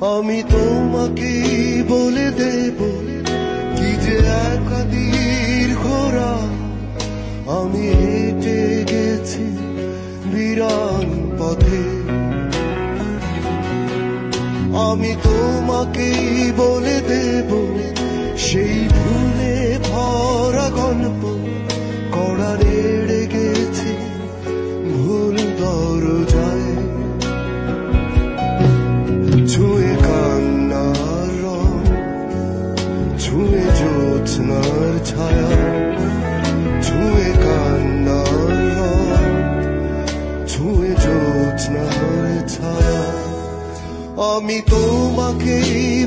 আমি তোমাকে বলে দেব কি যে একা দীর্ঘ আমি হেঁটে গেছি বিরান পথে। আমি তোমাকে বলে দেব সেই ভুলে ভরা গল্প। করা রেড়ে গেছি ভুল দরজায়। তোমাকেই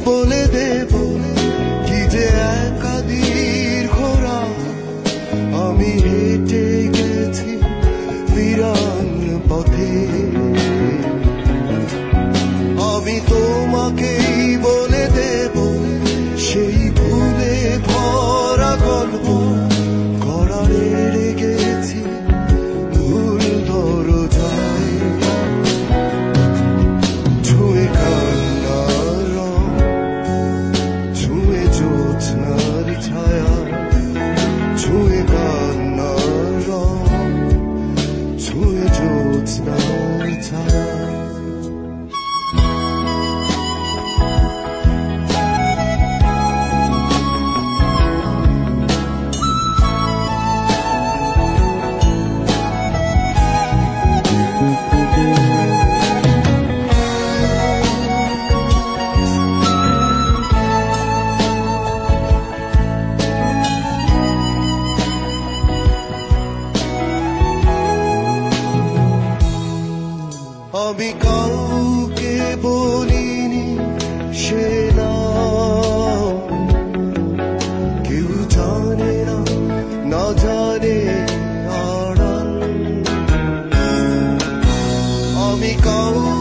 go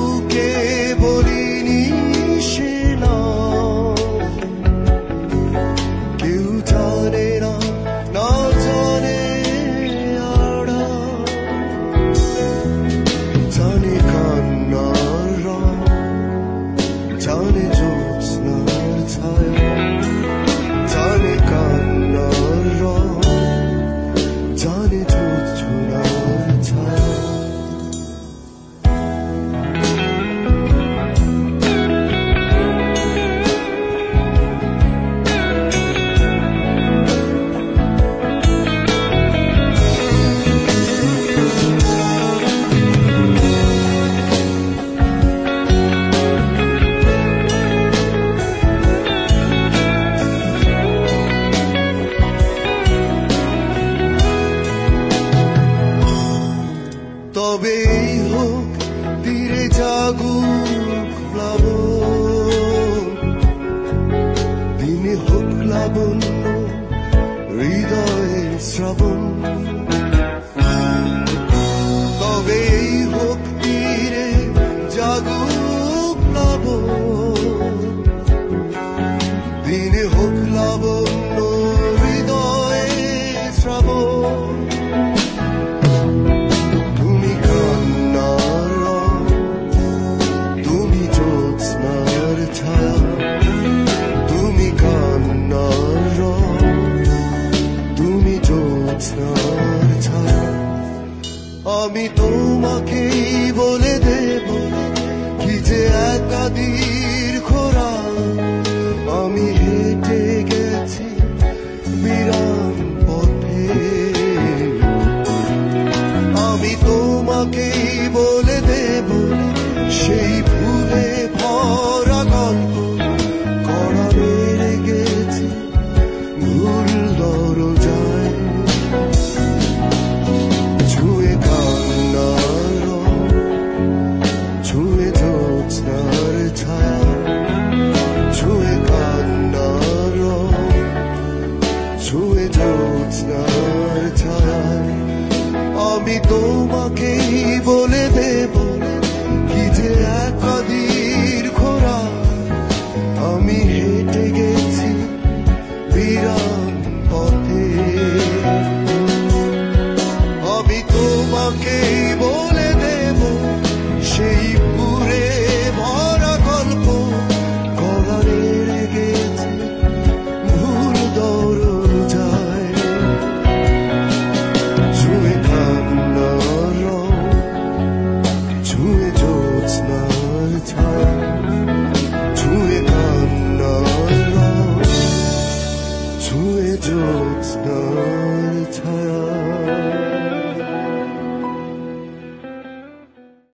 আমি তোমাকেই বলে দেব কি যে একা খোরা আমি হেঁটে গেছি বিরাম পথে। আমি তোমাকেই It's not time. I'll be though my king.